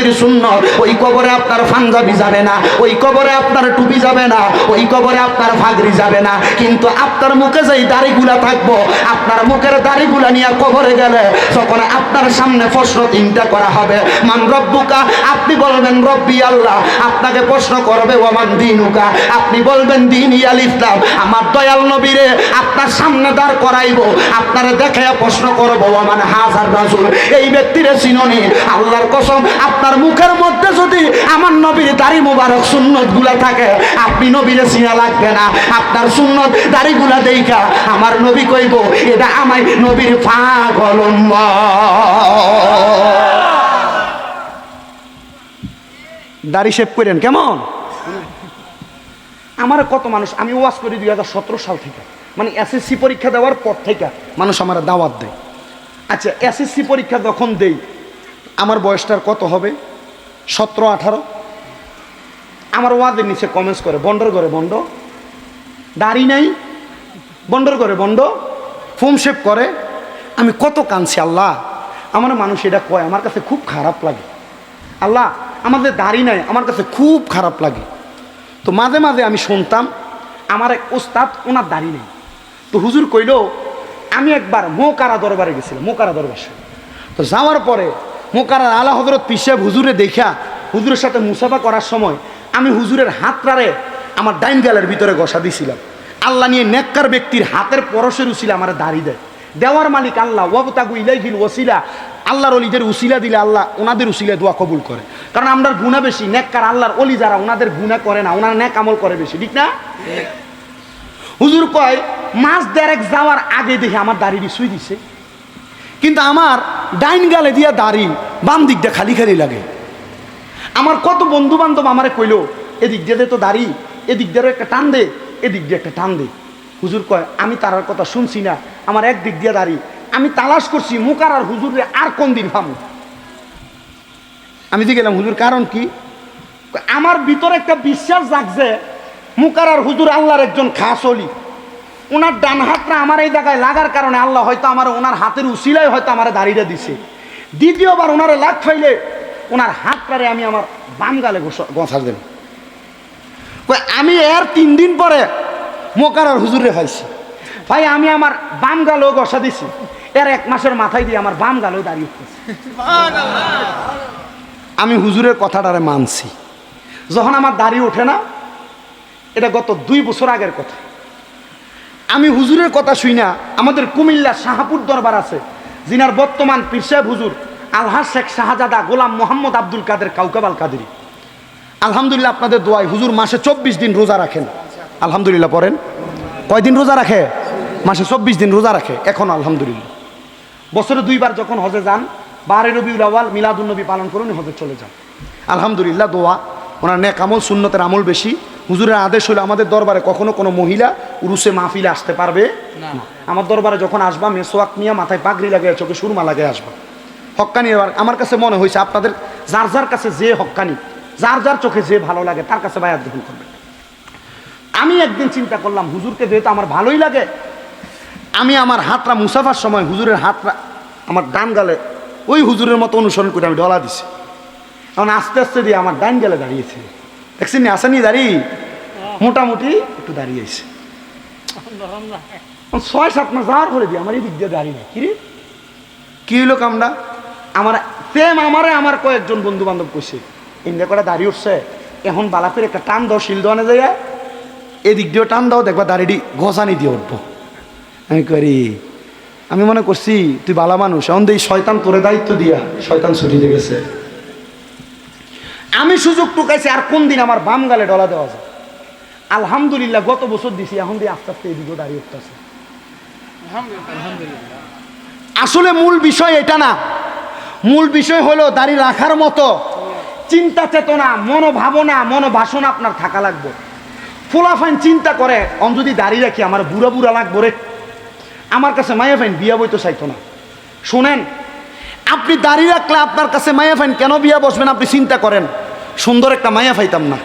নবীর শূন্য ওই কবরে আপনার পাঞ্জাবি যাবে না, ওই কবরে আপনার টুপি যাবে না, ওই কবরে আপনার ফাগরি যাবে না। কিন্তু আপনার মুখে যেই দাড়িগুলা থাকব, আপনার মুখের দাড়িগুলা নিয়ে কবরে গেলে যখন আপনার সামনে প্রশ্ন তিনটা করা হবে। মান রব্বুকা? আপনি বলবেন, রব্বি আল্লাহ। আপনাকে প্রশ্ন করবে ওমান দিনুকা? আপনি বলবেন, দিন ইয়াল ইসলাম। আমার দয়াল নবীরে আপনার সামনে দাঁড় করাইবো, আপনারে দেখে প্রশ্ন করব ওমান হাজার রাসুল এই ব্যক্তিরে চিননি। আল্লাহর কসম, আপনার মুখের মধ্যে যদি আমার নবীর দাড়ি মোবারক সুন্নতগুলা থাকে, আপনি নবীরে চিনা লাগবে না। আপনার সুন্নত দাড়িগুলা দেখা আমার নবী কইব, এটা আমায় নবীর পাগল দাড়ি শেভ করেন, কেমন? আমার কত মানুষ, আমি ওয়াজ করি দুই হাজার সতেরো সাল থেকে। মানে এসএসসি পরীক্ষা দেওয়ার পর থেকে মানুষ আমার দাওয়াত দেয়। আচ্ছা এসএসসি পরীক্ষা যখন দেই আমার বয়সটার কত হবে? সতেরো, আঠারো? আমার ওয়াদের নিচে কমেন্টস করে, বন্ডর করে বন্ড। দাড়ি নাই, বন্ডর করে বন্ড। ফোম শেপ করে, আমি কত কাঁদছি আল্লাহ। আমার মানুষ এটা কয়, আমার কাছে খুব খারাপ লাগে। আল্লাহ আমাদের দাড়ি নাই, আমার কাছে খুব খারাপ লাগে। তো মাঝে মাঝে আমি শুনতাম, আমার এক ওস্তাদ, ওনার দাড়ি নেই। তো হুজুর কইল, আমি একবার মোকারা দরবারে গেছিলাম, মোকারা দরবার তো যাওয়ার পরে মোকারার আলা হজরত পিসাব হুজুরে দেখা হুজুরের সাথে মুসাফা করার সময়, আমি হুজুরের হাতটারে আমার ডাইন গালের ভিতরে গসা দিছিলাম। আল্লাহ নিয়ে নেককার ব্যক্তির হাতের পরশের উচিলা আমার দাড়ি দেয়। দেওয়ার মালিক আল্লাহ, ওয়াবতাগু ইলাইহিল ওসিলা আল্লাহর অলিদের উসিলা দিলে আল্লাহ ওনাদের উসিলা দোয়া কবুল করে। কারণ আমরা গুণা বেশি, নেককার আল্লাহর অলি যারা ওনাদের গুণা করে না, ওনারা নেক আমল করে বেশি, ঠিক না? হুজুর কয় মাস দেড়েক যাওয়ার আগে দেখে আমার দাড়ি শুই দিছে। কিন্তু আমার ডাইন গালে দিয়া দাড়ি, বাম দিক দিয়ে খালি খালি লাগে। আমার কত বন্ধু বান্ধব আমারে কইলো, এদিক দিয়ে তো দাড়ি, এদিক দিয়ে একটা টান দে, এদিক দিয়ে একটা টান দে। হুজুর কয়, আমি তারার কথা শুনছি না, আমার এক দিক দিয়ে দাড়ি, আমি তালাশ করছি মুকার আর হুজুরে আর কোন দিন ভামু আমি গেলাম, হুজুর, কারণ কি? আমার ভিতরে একটা বিশ্বাস জাগছে মুকার আর হুজুর আল্লাহর একজন খাস অলি। ওনার ডান হাতটা আমার এই জায়গায় লাগার কারণে আল্লাহ হয়তো আমার ওনার হাতের উসিলাই হয়তো আমার দাড়িটা দিছে। দ্বিতীয়বার ওনারে লাগ ফাইলে ওনার হাতটারে আমি আমার বাম গালে গঁসার দেব। আমি এর তিন দিন পরে মোকার আর হুজুরে পাইছি ভাই, আমি আমার বাম গালেও গসা দিছি। এর এক মাসের মাথায় দিয়ে আমার বাম গালেও দাঁড়িয়ে আমি হুজুরের কথাটারে মানছি। যখন আমার দাড়ি ওঠে না, এটা গত দুই বছর আগের কথা। আমি হুজুরের কথা শুই না, আমাদের কুমিল্লা শাহাপুর দরবার আছে। যিনার বর্তমান পীর সাহেব হুজুর আলহা শেখ শাহজাদা গোলাম মোহাম্মদ আব্দুল কাদের কাউকাবাল কাদেরি। আলহামদুলিল্লাহ আপনাদের দোয়াই হুজুর মাসে চব্বিশ দিন রোজা রাখেন। আলহামদুলিল্লাহ পড়েন। কয়দিন রোজা রাখে? মাসে চব্বিশ দিন রোজা রাখে, এখন আলহামদুলিল্লাহ। বছরে দুইবার যখন হজে যান, বারে রবিউল আওয়াল মিলাদুন্নবী পালন করুন হজে চলে যান। আলহামদুলিল্লাহ দোয়া, ওনার নেক আমল, সুন্নতের আমল বেশি। হুজুরের আদেশ হলো আমাদের দরবারে কখনো কোনো মহিলা উরুসে মাহফিলে আসতে পারবে না। আমার দরবারে যখন আসবা মেসোয়াক নিয়ে মাথায় পাগড়ি লাগিয়ে চোখে সুরমা লাগিয়ে আসবা। হক্কানি এবার আমার কাছে মনে হয়েছে আপনাদের যার যার কাছে যে হক্কানি যার যার চোখে যে ভালো লাগে তার কাছে বায়াত গ্রহণ করবে আমি একদিন চিন্তা করলাম হুজুরকে যেহেতু আমার ভালোই লাগে আমি আমার হাতটা মুসাফার সময় হুজুরের হাতটা আমার ডান গালে ওই হুজুরের মতো অনুসরণ করে আমি ডলা দিছি। এখন আস্তে আস্তে দিয়ে আমার ডান গালে দাঁড়িয়েছে। দেখছেন আসেনি দাঁড়িয়ে মোটামুটি একটু দাঁড়িয়েছে ছয় সাত মাস যাওয়ার পরে দিয়ে আমার এই দিক দিয়ে দাঁড়িয়ে নেই। কিরে? কি হইল কামটা? আমার প্রেম আমারে আমার কয়েকজন বন্ধু বান্ধব কইছে ইন্ডিয়া করে দাঁড়িয়ে উঠছে এখন বালাপের একটা টান দাও শিল দোয়ানে যায় এদিক দিয়েও টান দাও দেখবা দাঁড়িয়ে ঘষানি দিয়ে উঠবো। আমি করি আমি মনে করছি তুই বালা মানুষ এখন এই শয়তান তোরে দায়িত্ব দিয়া শয়তান ছুটিতে গেছে। আমি সুযোগ টুকাইছি আর কোন দিন আমার বাম গালে ডলা দেওয়া যায়? আলহামদুলিল্লাহ গত বছর দিছি এখন দিয়ে আস্তে আস্তে এদিকেও দাঁড়িয়ে উঠতেছে। আসলে মূল বিষয় এটা না। মূল বিষয় হলো দাঁড়িয়ে রাখার মতো চিন্তা চেতনা মনোভাবনা মনোবাসনা আপনার থাকা লাগবে। ফুলাফাইন চিন্তা করে অন যদি দাঁড়িয়ে রাখি আমার বুড়া বুড়া লাগবো রে। আমার কাছে মায়া ফাইন বিয়া বই তো চাইতো না। শোনেন আপনি দাঁড়িয়ে রাখলে আপনার কাছে মায়া ফাইন কেন বিয়া বসবেন? আপনি চিন্তা করেন। সুন্দর একটা মায়া ফাইতাম না।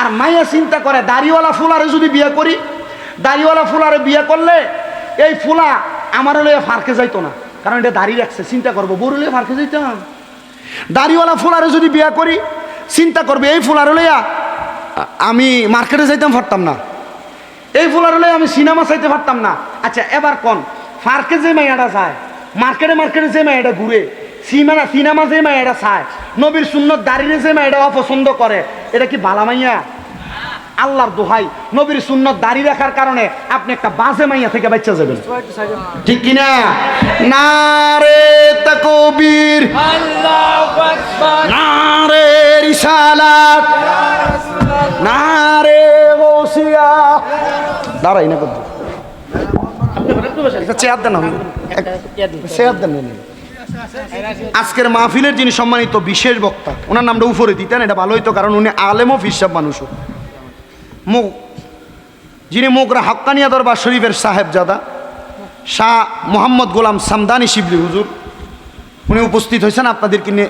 আর মায়া চিন্তা করে, দাড়িওয়ালা ফুলারে যদি বিয়ে করি, দাড়িওয়ালা ফুলারে বিয়ে করলে এই ফুলা আমার হলে ফারকে যাইতো না। কারণ এটা দাড়ি রাখছে, চিন্তা করব বড় হলে ফারকে যাইতাম। দাড়িওয়ালা ফুলারে যদি বিয়া করি, চিন্তা করবে, এই ফুলার লইয়া আমি মার্কেটে যাইতাম পারতাম না। এই ফুলার লইয়া আমি সিনেমা চাইতে পারতাম না। আচ্ছা এবার কোন? ফার্কে যে মেয়েটা যায়, মার্কেটে মার্কেটে যে মেয়েটা ঘুরে, সিনেমা সিনেমা যে মেয়েটা চায় নবীর সুন্নত দাঁড়িয়ে যে মেয়েটা অপছন্দ করে। এটা কি বালা মাইয়া? আল্লাহর দোহাই। নবীর সুন্নত দাড়ি রাখার কারণে আপনি একটা বাজে মাইয়া থেকে বাচ্চা যাবেন। ঠিক কিনা না? রে তকবীর। না রে রিসালাত না রে গৌসিয়া দাঁড়াই না একটা চেয়ার দেন আমি চেয়ার দেন। আজকের মাহফিলের যিনি সম্মানিত বিশেষ বক্তা ওনার নামটা উপরে দিতেন এটা ভালো হইতো কারণ উনি আলেমও ফিসাব মানুষও। মুখ যিনি মোগরা হাক্কানিয়া দরবার শরীফের সাহেবজাদা শাহ মোহাম্মদ গোলাম সামদানি শিবলি হুজুর উনি উপস্থিত হয়েছেন আপনাদেরকে নিয়ে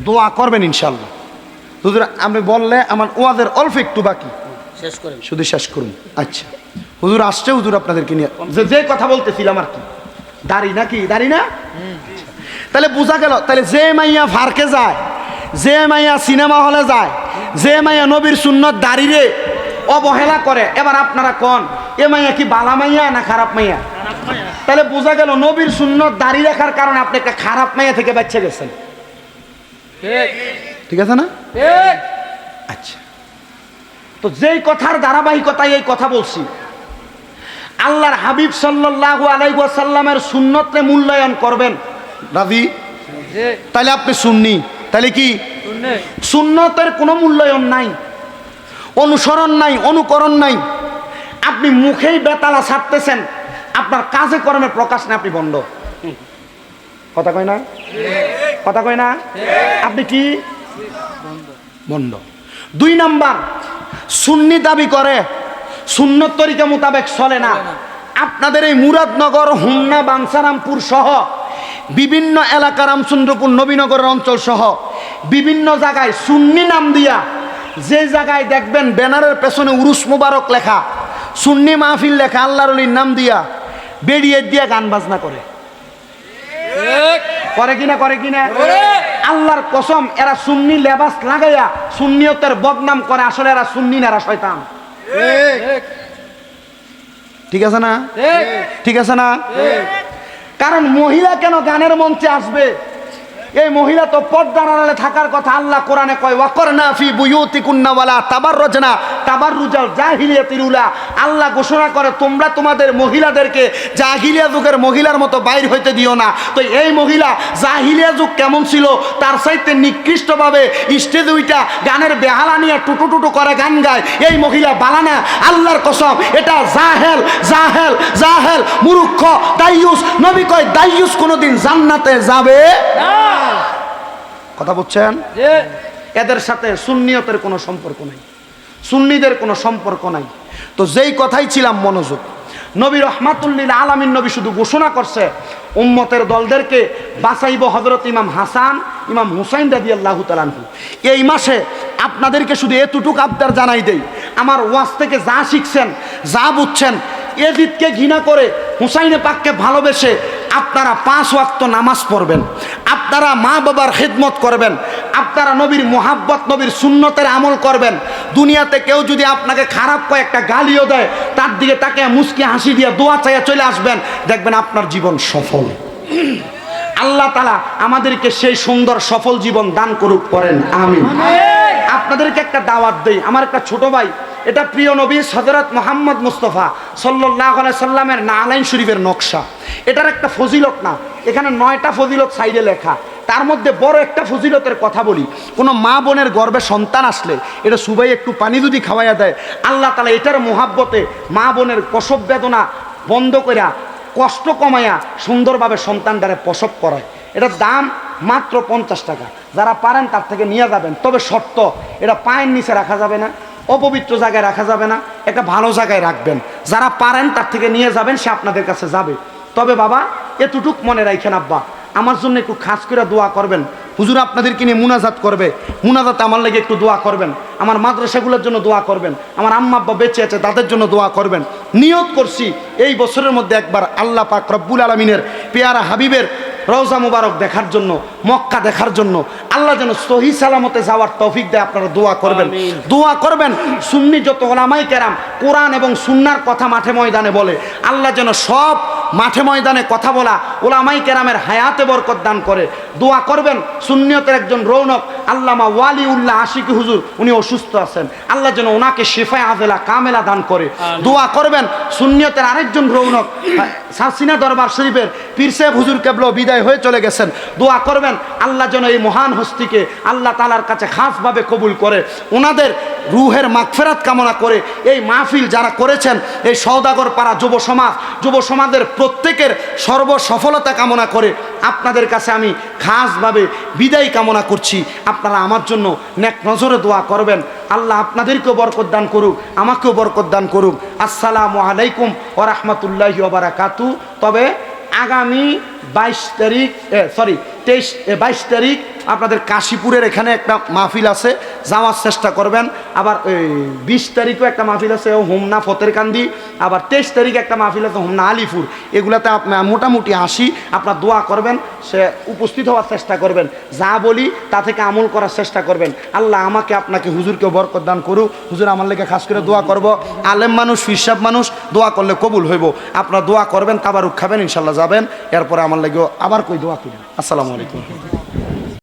দোয়া করবেন ইনশাল্লাহ হুজুর আমি বললে আমার ওয়াদের অল্প একটু বাকি। শেষ করেন। শুধু শেষ করুন। আচ্ছা। হুজুর আসছে হুজুর আপনাদেরকে নিয়ে। যে যে কথা বলতেছিলাম আর কি। দাড়ি নাকি? দাড়ি না? তাহলে বোঝা গেল, তাহলে যে মাইয়া ফারকে যায়, যে মাইয়া সিনেমা হলে যায়, যে মাইয়া নবীর সুন্নত দাঁড়িয়ে অবহেলা করে, এবার আপনারা কন? এ মাইয়া কি বালা মাইয়া না খারাপ মাইয়া? তাহলে বোঝা গেল, নবীর সুন্নত দাঁড়িয়ে রাখার কারণে আপনি একটা খারাপ মাইয়া থেকে বাচ্চা গেছেন। ঠিক আছে না? আচ্ছা। তো যেই কথার ধারাবাহিকতায় এই কথা বলছি, আল্লাহর হাবিব সাল্লাল্লাহু আলাইহি ওয়াসাল্লামের সুন্নতরে মূল্যায়ন করবেন। রাজি? তাহলে আপনি শুননি তাহলে কি? সুন্নতের কোনো মূল্যায়ন নাই অনুসরণ নাই অনুকরণ নাই। আপনি মুখেই বেতালা ছাড়তেছেন আপনার কাজে কর্মে প্রকাশ না আপনি বন্ধ। কথা কয় না? কথা কয় না? আপনি কি? বন্ধ। দুই নাম্বার সুন্নি দাবি করে সুন্নত তরিকা মোতাবেক চলে না। আপনাদের এই মুরাদনগর হুমনা বাংসারামপুর সহ বিভিন্ন এলাকা রামচন্দ্রপুর নবীনগরের অঞ্চল সহ বিভিন্ন জায়গায় সুন্নি নাম দিয়া যে জায়গায় দেখবেন ব্যানারের পেছনে উরুস মুবারক লেখা সুন্নি মাহফিল লেখা আল্লাহর অলির নাম দিয়া বেরিয়ে দিয়া গান বাজনা করে। করে কিনা করে কিনা? আল্লাহর কসম এরা সুন্নি লেবাস লাগাইয়া সুন্নিয়তের বদনাম করে আসলে এরা সুন্নি না এরা শয়তান। ঠিক। আছে না? ঠিক। আছে না? কারণ মহিলা কেন গানের মঞ্চে আসবে? এই মহিলা তো পর্দার আড়ালে থাকার কথা আল্লাহ কোরআনে কয়, ওয়াকরনা ফি বুয়ুতিকুন্না ওয়ালা তাবাররুজনা। তাবাররুজাল জাহিলিয়াতিল উলা। আল্লাহ ঘোষণা করে, তোমরা তোমাদের মহিলাদেরকে জাহিলিয়া যুগের মহিলার মতো বাইর হইতে দিও না। তো এই মহিলা জাহিলিয়া যুগ কেমন ছিল? তার সাইতে নিকৃষ্টভাবে স্টেজ উইটা গানের বেহালা নিয়ে টুটু টুটু করে গান গায়। এই মহিলা বালানা আল্লাহর কসম, এটা জাহেল জাহেল জাহেল মুরুক্ষ দাইয়ুস নবী কয় দাইয়ুস কোনোদিন জান্নাতে যাবে কথা বলছেন এদের সাথে সুন্নিয়তের কোনো সম্পর্ক নাই। সুন্নিদের কোনো সম্পর্ক নাই। তো যেই কথাই ছিলাম মনোযোগ। নবী রহমাতুল্লিল আলামিন নবী শুধু ঘোষণা করছে উম্মতের দলদেরকে বাসাইব হজরত ইমাম হাসান ইমাম হুসাইন রাজি আল্লাহ তালানহু এই মাসে আপনাদেরকে শুধু এতটুক আবদার জানাই দেই আমার ওয়াজ থেকে যা শিখছেন যা বুঝছেন এদিতকে ঘৃণা করে হুসাইনে পাককে ভালোবেসে আপনারা পাঁচ ওয়াক্ত নামাজ পড়বেন। আপনারা মা বাবার খেদমত করবেন, আপনারা নবীর মোহাব্বত, নবীর সুন্নতের আমল করবেন। দুনিয়াতে কেউ যদি আপনাকে খারাপ কয়েকটা গালিও দেয়, তার দিকে তাকে মুসকি হাসি দিয়ে দোয়া চাইয়া চলে আসবেন, দেখবেন আপনার জীবন সফল। আল্লাহ তালা আমাদেরকে সেই সুন্দর সফল জীবন দান করুক, করেন আমি আপনাদেরকে একটা দাওয়াত দেই। আমার একটা ছোট ভাই, এটা প্রিয় নবী সদরত মোহাম্মদ মুস্তফা সাল্লাহ সাল্লামের নালাইন শরীফের নকশা। এটার একটা ফজিলত না। এখানে নয়টা ফজিলত সাইডে লেখা। তার মধ্যে বড় একটা ফজিলতের কথা বলি। কোনো মা বোনের গর্বে সন্তান আসলে এটা সুবাই একটু পানি যদি খাওয়াইয়া দেয়, আল্লাহ তালা এটার মোহাব্বতে মা বোনের প্রসব বেদনা বন্ধ কইরা, কষ্ট কমাইয়া সুন্দরভাবে সন্তানটারে প্রসব করায়। এটার দাম মাত্র পঞ্চাশ টাকা। যারা পারেন তার থেকে নিয়ে যাবেন। তবে শর্ত, এটা পায়ের নিচে রাখা যাবে না, অপবিত্র জায়গায় রাখা যাবে না একটা ভালো জায়গায় রাখবেন। যারা পারেন তার থেকে নিয়ে যাবেন, সে আপনাদের কাছে যাবে। তবে বাবা এতটুক মনে রাখেন আব্বা। আমার জন্য একটু খাস করে দোয়া করবেন। হুজুর আপনাদেরকে নিয়ে মুনাজাত করবে। মুনাজাত আমার লাগে একটু দোয়া করবেন। আমার মাদ্রাসাগুলোর জন্য দোয়া করবেন। আমার আম্মা আব্বা বেঁচে আছে তাদের জন্য দোয়া করবেন। নিয়ত করছি এই বছরের মধ্যে একবার আল্লাহ পাক রব্বুল আলমিনের পেয়ারা হাবিবের রওজা মুবারক দেখার জন্য মক্কা দেখার জন্য আল্লাহ যেন সহি সালামতে যাওয়ার তৌফিক দেয় আপনারা দোয়া করবেন। দোয়া করবেন সুন্নি যত ওলামাই কেরাম কোরআন এবং সুন্নার কথা মাঠে ময়দানে বলে আল্লাহ যেন সব মাঠে ময়দানে কথা বলা ওলামাই কেরামের হায়াতে বরকত দান করে। দোয়া করবেন সুন্নিয়তের একজন রৌনক আল্লামা ওয়ালি উল্লাহ আশিকি হুজুর উনি অসুস্থ আছেন। আল্লাহ যেন ওনাকে শেফায় আদেলা কামেলা দান করে। দোয়া করবেন সুন্নিয়তের আরেকজন রৌনক সাসিনা দরবার শরীফের পীর সাহেব হুজুর কেবল বিদায় হয়ে চলে গেছেন। দোয়া করবেন আল্লাহ যেন এই মহান হস্তিকে আল্লাহ তালার কাছে খাসভাবে কবুল করে ওনাদের রুহের মাগফেরাত কামনা করে এই মাহফিল যারা করেছেন এই সৌদাগর পাড়া যুব সমাজ যুব সমাজের প্রত্যেকের সর্বসফলতা কামনা করে আপনাদের কাছে আমি খাসভাবে বিদায় কামনা করছি। আপনারা আমার জন্য নেক নজরে দোয়া করবেন। আল্লাহ আপনাদেরকেও বরকত দান করুক, আমাকেও বরকত দান করুক। আসসালামু আলাইকুম ও রহমতুল্লাহ বারাকাতু। তবে আগামী বাইশ তারিখ সরি তেইশ বাইশ তারিখ আপনাদের কাশীপুরের এখানে একটা মাহফিল আছে, যাওয়ার চেষ্টা করবেন। আবার বিশ তারিখও একটা মাহফিল আছে হোমনা ফতেরকান্দি। আবার তেইশ তারিখে একটা মাহফিল আছে, হোমনা আলিপুর। এগুলাতে আপনার মোটামুটি আসি আপনার দোয়া করবেন, সে উপস্থিত হওয়ার চেষ্টা করবেন। যা বলি, তা থেকে আমল করার চেষ্টা করবেন। আল্লাহ আমাকে, আপনাকে হুজুরকে বরকত দান করুক। হুজুর আমার লেগে খাস করে দোয়া করব। আলেম মানুষ, ফিরসাব মানুষ, দোয়া করলে কবুল হইব। আপনার দোয়া করবেন, তাবারুক খাবেন, ইনশাল্লাহ যাবেন। এরপরে আমার লেগেও আবার কই দোয়া করি। আসসালামু আলাইকুম